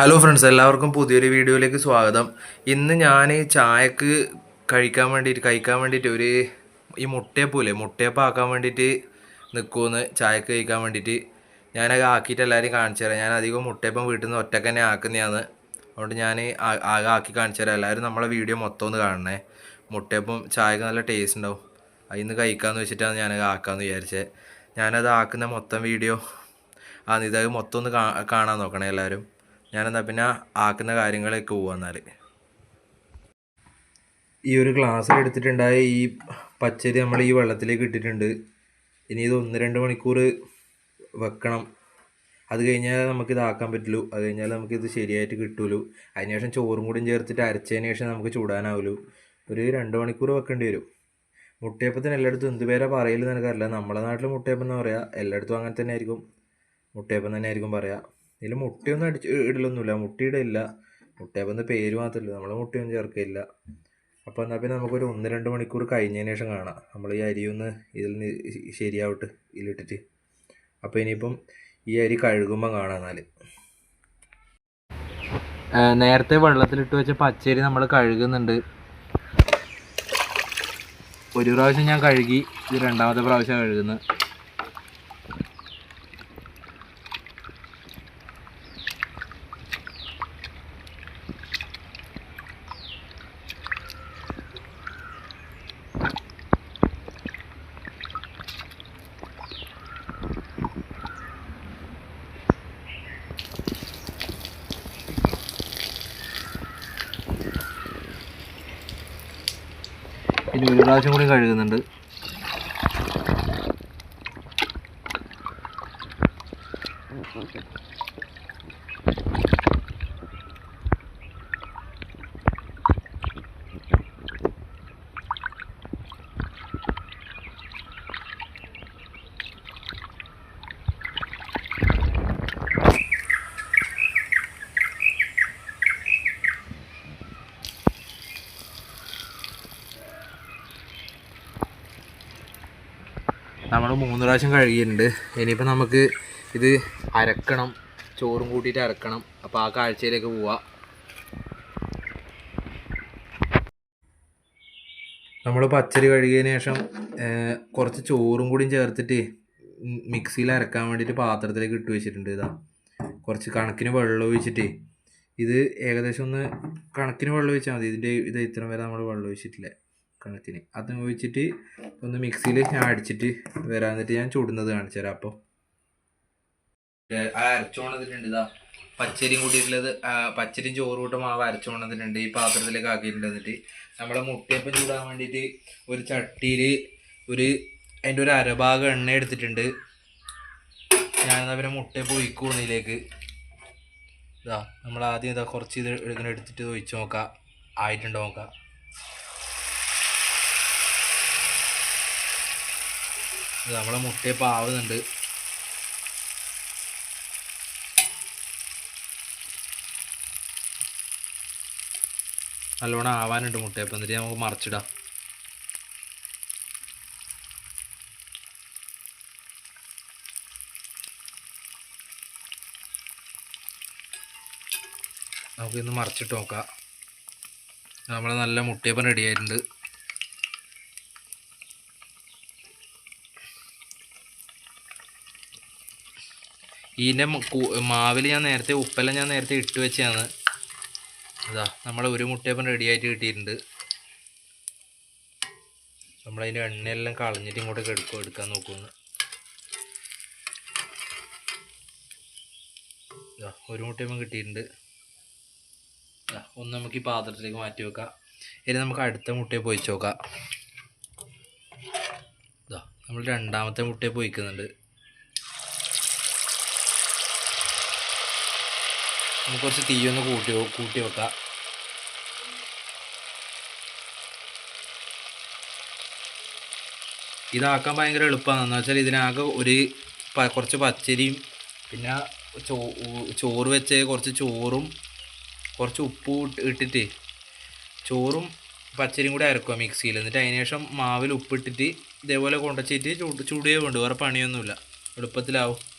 Hello friends എല്ലാവർക്കും പുതിയൊരു വീഡിയോയിലേക്ക് സ്വാഗതം. ഇന്ന് ഞാൻ ചായക്ക് കഴിക്കാൻ വേണ്ടിയിട്ട് കഴിക്കാൻ വേണ്ടിയിട്ട് ഒരു ഈ മുട്ടയപ്പൂല്ലേ മുട്ടയപ്പം ആക്കാൻ വേണ്ടിയിട്ട് നിൽക്കുമെന്ന് ചായക്ക് കഴിക്കാൻ വേണ്ടിയിട്ട് ഞാനത് ആക്കിയിട്ട് എല്ലാവരും കാണിച്ചു തരാം. ഞാൻ അധികം മുട്ടയപ്പം വീട്ടിൽ നിന്ന് ഒറ്റയ്ക്ക് തന്നെ ആക്കുന്നതാണ്. അതുകൊണ്ട് ഞാൻ ആകെ ആക്കി കാണിച്ചു തരാം. എല്ലാവരും നമ്മളെ വീഡിയോ മൊത്തം ഒന്ന് കാണണേ. മുട്ടയപ്പം ചായക്ക് നല്ല ടേസ്റ്റ് ഉണ്ടാവും. അതിന്ന് കഴിക്കാമെന്ന് വെച്ചിട്ടാണ് ഞാനത് ആക്കാമെന്ന് വിചാരിച്ചത് ഞാനത് ആക്കുന്ന മൊത്തം വീഡിയോ ആ ഇത് മൊത്തം ഒന്ന് കാണാൻ നോക്കണേ എല്ലാവരും. ഞാനെന്താ പിന്നെ ആക്കുന്ന കാര്യങ്ങളൊക്കെ പോവാന്നാൽ ഈ ഒരു ഗ്ലാസ്സിൽ എടുത്തിട്ടുണ്ടായ ഈ പച്ചരി നമ്മൾ ഈ വെള്ളത്തിലേക്ക് ഇട്ടിട്ടുണ്ട്. ഇനി ഇത് ഒന്ന് രണ്ട് മണിക്കൂർ വെക്കണം. അത് കഴിഞ്ഞാൽ നമുക്ക് ആക്കാൻ പറ്റുള്ളൂ. അത് കഴിഞ്ഞാൽ നമുക്കിത് ശരിയായിട്ട് കിട്ടുള്ളൂ അതിനുശേഷം ചോറും കൂടിയും ചേർത്തിട്ട് അരച്ചതിന് ശേഷം നമുക്ക് ചൂടാനാവുള്ളൂ ഒരു രണ്ട് മണിക്കൂർ വെക്കേണ്ടി വരും. മുട്ടയപ്പത്തിന് എല്ലായിടത്തും എന്ത് പേരാ പറയലെന്ന് എനിക്കറിയില്ല. നമ്മുടെ നാട്ടിൽ മുട്ടയപ്പം എന്ന് പറയാം. എല്ലായിടത്തും അങ്ങനെ തന്നെ ആയിരിക്കും മുട്ടയപ്പം തന്നെ ആയിരിക്കും പറയാം. ഇതിൽ മുട്ടയൊന്നും അടിച്ച് ഇടലൊന്നുമില്ല മുട്ടയിടില്ല മുട്ടയപ്പം എന്ന പേര് മാത്രമല്ല നമ്മൾ മുട്ടയൊന്നും ചേർക്കില്ല അപ്പോൾ എന്നാൽ പിന്നെ നമുക്കൊരു ഒന്ന് രണ്ട് മണിക്കൂർ കഴിഞ്ഞതിന് ശേഷം കാണാം. നമ്മൾ ഈ അരി ഒന്ന് ഇതിൽ നിന്ന് ശരിയാവട്ടെ ഇതിലിട്ടിട്ട്. അപ്പോൾ ഇനിയിപ്പം ഈ അരി കഴുകുമ്പോൾ കാണാം എന്നാൽ നേരത്തെ വെള്ളത്തിലിട്ട് വെച്ച പച്ചരി നമ്മൾ കഴുകുന്നുണ്ട്. ഒരു പ്രാവശ്യം ഞാൻ കഴുകി ഇത് രണ്ടാമത്തെ പ്രാവശ്യം കഴുകുന്നത്. ഒരു പ്രാവശ്യം കൂടി കഴുകുന്നുണ്ട്. നമ്മൾ മൂന്ന് പ്രാവശ്യം കഴുകിയിട്ടുണ്ട്. ഇനിയിപ്പോൾ നമുക്ക് ഇത് അരക്കണം. ചോറും കൂട്ടിയിട്ട് അരക്കണം. അപ്പോൾ ആ കാഴ്ചയിലേക്ക് പോവാം. നമ്മൾ പച്ചരി കഴുകിയതിന് ശേഷം കുറച്ച് ചോറും കൂടിയും ചേർത്തിട്ട് മിക്സിയിൽ അരക്കാൻ വേണ്ടിയിട്ട് പാത്രത്തിലേക്ക് ഇട്ട് വെച്ചിട്ടുണ്ട് ഇതാ. കുറച്ച് കണക്കിന് വെള്ളം ഒഴിച്ചിട്ട്. ഇത് ഏകദേശം ഒന്ന് കണക്കിന് വെള്ളം ഒഴിച്ചാൽ മതി. ഇതിന്റെ ഇത് ഇത്രയും വരെ നമ്മൾ വെള്ളം ഒഴിച്ചിട്ടില്ല. കണക്കിന് അത് ഒഴിച്ചിട്ട് ഒന്ന് മിക്സിയിൽ ഞാൻ അടിച്ചിട്ട് വരാൻ എന്നിട്ട് ഞാൻ ചൂടുന്നത് കാണിച്ചു തരാം അപ്പോൾ അരച്ചോണതിട്ടുണ്ട് ഇതാ. പച്ചരിയും കൂട്ടിയിട്ടുള്ളത് ആ, പച്ചരിയും ചോറ് കൂട്ട മാവ് അരച്ചോണതിട്ടുണ്ട് ഈ പാത്രത്തിലേക്ക് ആക്കിയിട്ടുണ്ട് എന്നിട്ട് നമ്മളെ മുട്ടയപ്പം ചൂടാൻ വേണ്ടിയിട്ട് ഒരു ചട്ടിയിൽ ഒരു അതിന്റെ ഒരു അരഭാഗം എണ്ണ എടുത്തിട്ടുണ്ട്. ഞാനെന്നാ പിന്നെ മുട്ടയപ്പം ഒഴിക്കും ഇതിലേക്ക് ഇതാ നമ്മൾ ആദ്യം ഇതാ കുറച്ച് ഇത് ഇങ്ങനെ എടുത്തിട്ട് ഒഴിച്ച് നോക്കാം. ആയിട്ടുണ്ടോ നോക്കാം. നമ്മളെ മുട്ടയപ്പം ആവുന്നുണ്ട് നല്ലോണം ആവാനുണ്ട് മുട്ടയപ്പം എന്നിട്ട് നമുക്ക് മറിച്ചിടാം. നമുക്കിന്ന് മറിച്ചിട്ട് നോക്കാം. നമ്മളെ നല്ല മുട്ടയപ്പം റെഡി ആയിട്ടുണ്ട്. ഇതിന്റെ മാവിൽ ഞാൻ നേരത്തെ ഉപ്പെല്ലാം ഞാൻ നേരത്തെ ഇട്ട് വെച്ചാണ് അതാ നമ്മളെ ഒരു മുട്ടയപ്പം റെഡിയായിട്ട് കിട്ടിയിട്ടുണ്ട്. നമ്മളതിന്റെ എണ്ണയെല്ലാം കളഞ്ഞിട്ട് ഇങ്ങോട്ടേക്ക് എടുക്കും എടുക്കാൻ നോക്കുമെന്ന് ഒരു മുട്ടയപ്പം കിട്ടിയിട്ടുണ്ട്. ഒന്ന് നമുക്ക് ഈ പാത്രത്തിലേക്ക് മാറ്റി വെക്കാം. ഇനി നമുക്ക് അടുത്ത മുട്ടയെ പൊയിച്ച് നോക്കാം. നമ്മൾ രണ്ടാമത്തെ മുട്ടയെ പൊയിക്കുന്നുണ്ട് നമുക്ക് കുറച്ച് തീയൊന്ന് കൂട്ടി വെ- കൂട്ടി വെക്കാം. ഇതാക്കാൻ ഭയങ്കര എളുപ്പമാണ്. എന്ന് വെച്ചാൽ ഇതിനാകെ ഒരു കുറച്ച് പച്ചരിയും പിന്നെ ചോ ചോറ് വെച്ച് കുറച്ച് ചോറും കുറച്ച് ഉപ്പ് ഇട്ട് ഇട്ടിട്ട് ചോറും പച്ചരിയും കൂടി അരക്കുക മിക്സിയിൽ. എന്നിട്ട് അതിന് ശേഷം മാവിൽ ഉപ്പിട്ടിട്ട് ഇതേപോലെ കൊണ്ടുവച്ചിട്ട് ചൂട് ചൂടുകയേ വേണ്ടു. വേറെ പണിയൊന്നുമില്ല. എളുപ്പത്തിലാവും.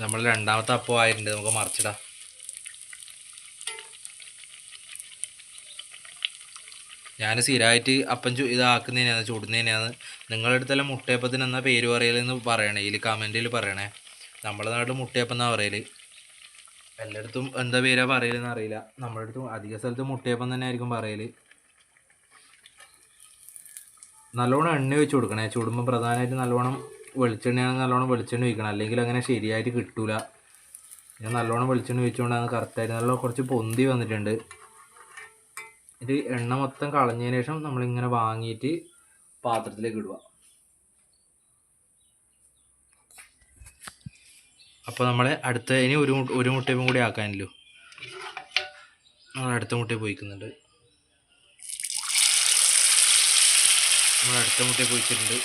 നമ്മൾ രണ്ടാമത്തെ അപ്പം ആയിട്ടുണ്ട്. നമുക്ക് മറിച്ചിടാം. ഞാൻ സ്ഥിരമായിട്ട് അപ്പം ചു ഇതാക്കുന്നതിനാണ് ചുടുന്നതിനാണ്. നിങ്ങളുടെ അടുത്തെല്ലാം മുട്ടയപ്പത്തിന് എന്നാ പേര് പറയലെന്ന് പറയണേ. ഇതിൽ കമന്റിൽ പറയണേ. നമ്മുടെ നാട്ടിൽ മുട്ടയപ്പം എന്നാ പറയൽ? എല്ലായിടത്തും എന്താ പേരാ പറയലെന്ന് അറിയില്ല. നമ്മുടെ അടുത്തും അധിക സ്ഥലത്ത് മുട്ടയപ്പം തന്നെ ആയിരിക്കും പറയൽ നല്ലോണം എണ്ണ വെച്ച് കൊടുക്കണേ. ചൂടുമ്പോൾ പ്രധാനമായിട്ട് നല്ലോണം വെളിച്ചെണ്ണയാണെങ്കിൽ നല്ലോണം വെളിച്ചെണ്ണ ഒഴിക്കണം. അല്ലെങ്കിൽ അങ്ങനെ ശരിയായിട്ട് കിട്ടൂല. ഞാൻ നല്ലോണം വെളിച്ചെണ്ണ ഒഴിച്ചുകൊണ്ടാണ് കറക്റ്റായിട്ട് നല്ല കുറച്ച് പൊന്തി വന്നിട്ടുണ്ട്. ഇത് എണ്ണ മൊത്തം കളഞ്ഞതിന് ശേഷം നമ്മളിങ്ങനെ വാങ്ങിയിട്ട് പാത്രത്തിലേക്ക് ഇടുക. അപ്പോൾ നമ്മൾ അടുത്ത ഇനി ഒരു ഒരു മുട്ടയും കൂടി ആക്കാനല്ലോ നമ്മൾ അടുത്ത മുട്ടയിൽ പോയിക്കുന്നുണ്ട്. നമ്മൾ അടുത്ത മുട്ടയിൽ പോയിച്ചിട്ടുണ്ട്.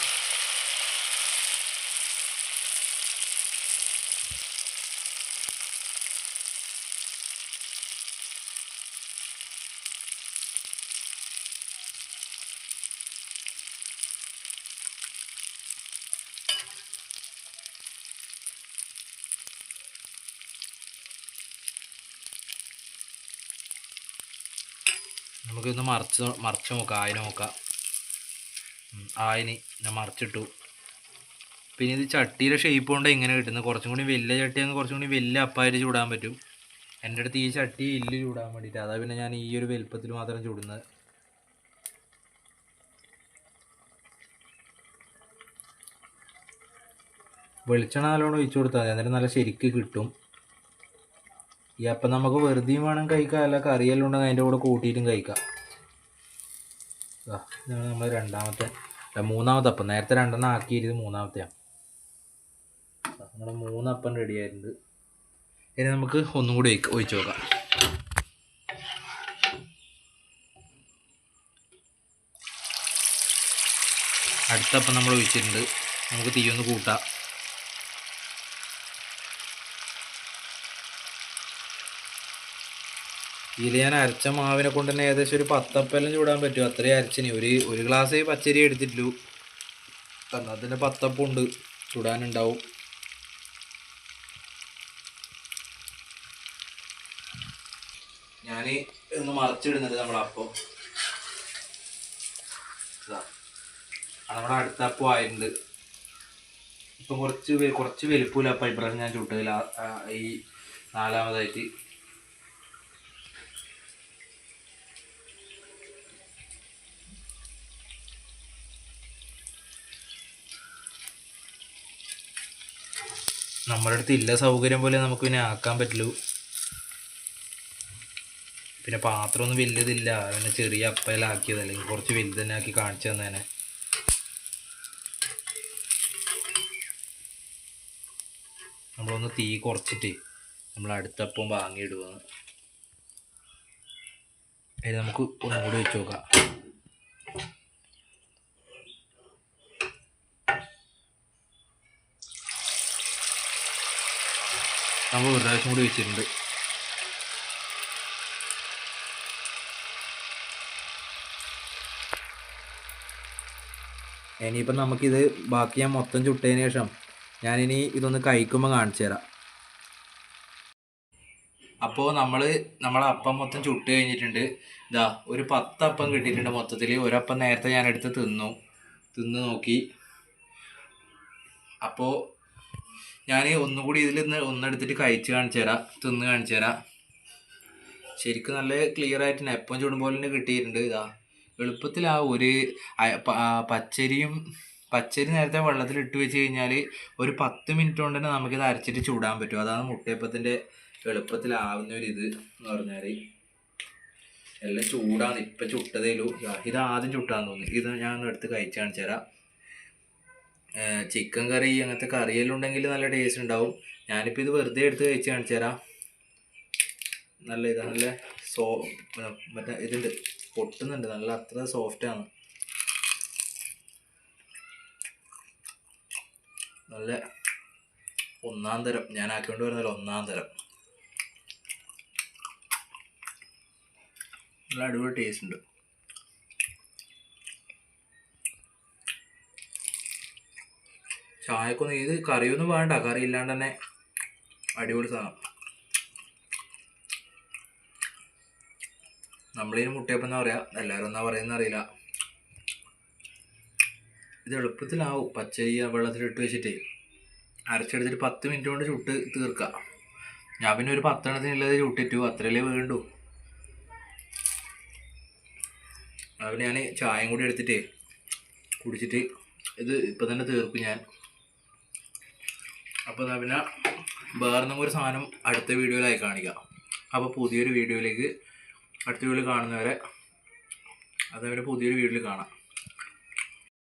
നമുക്കിന്ന് മറിച്ച് മറിച്ച് നോക്കാം ആയിന് നോക്കാം. ആയിന് ഞാൻ മറിച്ചിട്ടു. പിന്നെ ഇത് ചട്ടിയുടെ ഷേപ്പ് കൊണ്ട് എങ്ങനെ കിട്ടുന്നത് കുറച്ചും കൂടി വലിയ ചട്ടിയാണെങ്കിൽ കുറച്ചും കൂടി വലിയ അപ്പായിട്ട് ചൂടാൻ പറ്റും. എന്റെ അടുത്ത് ഈ ചട്ടി ഇല്ല് ചൂടാൻ വേണ്ടിയിട്ട് അതാ പിന്നെ ഞാൻ ഈ ഒരു വലുപ്പത്തിൽ മാത്രം ചൂടുന്നത്. വെളിച്ചെണ്ണ നല്ലോണം ഒഴിച്ചു കൊടുത്താൽ മതി. അന്നേരം നല്ല ശരിക്ക് കിട്ടും. ഈ അപ്പം നമുക്ക് വെറുതെയും വേണം കഴിക്കാം അല്ല കറിയെല്ലാം ഉണ്ടെങ്കിൽ അതിന്റെ കൂടെ കൂട്ടിയിട്ടും കഴിക്കാം. ഇതാണ് നമ്മൾ രണ്ടാമത്തെ മൂന്നാമത്തെ അപ്പം. നേരത്തെ രണ്ടെണ്ണം ആക്കിയിരുന്നത് മൂന്നാമത്തെയാണ്. നമ്മുടെ മൂന്നപ്പം റെഡി ആയിട്ടുണ്ട്. ഇനി നമുക്ക് ഒന്നും കൂടി ഒഴിച്ച് നോക്കാം. അടുത്തപ്പം നമ്മൾ ഒഴിച്ചിട്ടുണ്ട്. നമുക്ക് തീയൊന്ന് കൂട്ടാം. ഇതിൽ ഞാൻ അരച്ച മാവിനെ കൊണ്ട് തന്നെ ഏകദേശം ഒരു പത്തപ്പെല്ലാം ചൂടാൻ പറ്റും. അത്രയും അരച്ചിനി. ഒരു ഒരു ഗ്ലാസ് പച്ചരി എടുത്തിട്ടുള്ളൂ എന്നാൽ തന്നെ പത്തപ്പുണ്ട് ചൂടാനുണ്ടാവും. ഞാൻ ഒന്ന് മറച്ചിടുന്നുണ്ട് നമ്മളപ്പം അപ്പം. നമ്മുടെ അടുത്ത അപ്പം ആയിട്ടുണ്ട്. ഇപ്പം കുറച്ച് കുറച്ച് വലുപ്പമില്ല അപ്പം ഇപ്രാവശ്യം ഞാൻ ചുട്ടതിൽ ഈ നാലാമതായിട്ട്. നമ്മുടെ അടുത്ത് ഇല്ല സൗകര്യം പോലെ നമുക്ക് പിന്നെ ആക്കാൻ പറ്റുള്ളൂ പിന്നെ പാത്രമൊന്നും വലുതില്ല. പിന്നെ ചെറിയ അപ്പയിലാക്കിയത് അല്ലെങ്കിൽ കുറച്ച് വലുത് തന്നെ ആക്കി കാണിച്ചു തന്നേനെ. നമ്മളൊന്ന് തീ കുറച്ചിട്ട് നമ്മൾ അടുത്തപ്പം വാങ്ങിയിടുവാണ് അതിന് നമുക്ക് ഒന്നുകൂടി വെച്ച് നോക്കാം. നമ്മൾ ഒരു പ്രാവശ്യം കൂടി വെച്ചിട്ടുണ്ട്. ഇനിയിപ്പം നമുക്കിത് ബാക്കി ഞാൻ മൊത്തം ചുട്ടതിന് ശേഷം ഞാനിനി ഇതൊന്ന് കഴിക്കുമ്പോൾ കാണിച്ചു തരാം. അപ്പോൾ നമ്മൾ നമ്മളെ അപ്പം മൊത്തം ചുട്ട് കഴിഞ്ഞിട്ടുണ്ട്. ഇതാ ഒരു പത്ത് അപ്പം കിട്ടിയിട്ടുണ്ട് മൊത്തത്തിൽ. ഒരപ്പം നേരത്തെ ഞാനെടുത്ത് തിന്നു. തിന്ന് നോക്കി. അപ്പോൾ ഞാൻ ഒന്നുകൂടി ഇതിൽ നിന്ന് ഒന്നെടുത്തിട്ട് കഴിച്ച് കാണിച്ചു തരാം തിന്ന് കാണിച്ചു തരാം. ശരിക്കും നല്ല ക്ലിയർ ആയിട്ട് എപ്പം ചുടുമ്പോൾ തന്നെ കിട്ടിയിട്ടുണ്ട്. ഇതാ എളുപ്പത്തിൽ ആ ഒരു പച്ചരിയും പച്ചരി നേരത്തെ വെള്ളത്തിൽ ഇട്ട് വെച്ച് കഴിഞ്ഞാൽ ഒരു പത്ത് മിനിറ്റ് കൊണ്ട് തന്നെ നമുക്കിത് അരച്ചിട്ട് ചൂടാൻ പറ്റും. അതാണ് മുട്ടയപ്പത്തിന്റെ എളുപ്പത്തിലാവുന്ന ഒരു ഇത് എന്ന് പറഞ്ഞാൽ എല്ലാം ചൂടാണ് ഇപ്പം ചുട്ടതേലു ഇത് ആദ്യം ചുട്ടാന്ന് തോന്നുന്നു. ഇത് ഞാൻ എടുത്ത് കഴിച്ചു കാണിച്ചു തരാം. ചിക്കൻ കറി അങ്ങനത്തെ കറിയെല്ലാം ഉണ്ടെങ്കിൽ നല്ല ടേസ്റ്റ് ഉണ്ടാവും. ഞാനിപ്പോൾ ഇത് വെറുതെ എടുത്ത് കഴിച്ച് കാണിച്ചു തരാം. നല്ല ഇതാ നല്ല സോ മറ്റേ ഇതുണ്ട്. പൊട്ടുന്നുണ്ട്. നല്ല അത്ര സോഫ്റ്റ് ആണ്. നല്ല ഒന്നാം തരം. ഞാൻ ആക്കിക്കൊണ്ട് വരുന്നില്ല ഒന്നാം തരം. നല്ല അടിപൊളി ടേസ്റ്റ് ഉണ്ട്. ചായക്കൊന്നും ഇത് കറിയൊന്നും വേണ്ട. കറി ഇല്ലാണ്ട് തന്നെ അടിപൊളി സാധനം. നമ്മളിതിന് മുട്ടയപ്പം എന്നാ പറയാ? എല്ലാവരും എന്നാ പറയുന്ന അറിയില്ല. ഇത് എളുപ്പത്തിലാവും. പച്ചരി വെള്ളത്തിലിട്ട് വെച്ചിട്ട് അരച്ചെടുത്തിട്ട് പത്ത് മിനിറ്റ് കൊണ്ട് ചുട്ട് തീർക്കുക ഞാൻ പിന്നെ ഒരു പത്തെണ്ണത്തിനുള്ളത് ചുട്ടിട്ടു. അത്രയല്ലേ വേണ്ടു. അതിന് ഞാൻ ചായയും കൂടി എടുത്തിട്ട് കുടിച്ചിട്ട് ഇത് ഇപ്പം തന്നെ തീർക്കും ഞാൻ. അപ്പോൾ എന്നാൽ പിന്നെ വേറെ ഒരു സാധനം അടുത്ത വീഡിയോയിലായി കാണിക്കാം. അപ്പോൾ പുതിയൊരു വീഡിയോയിലേക്ക് അടുത്ത വീഡിയോയിൽ കാണുന്നവരെ അതവരെ പുതിയൊരു വീഡിയോയിൽ കാണാം.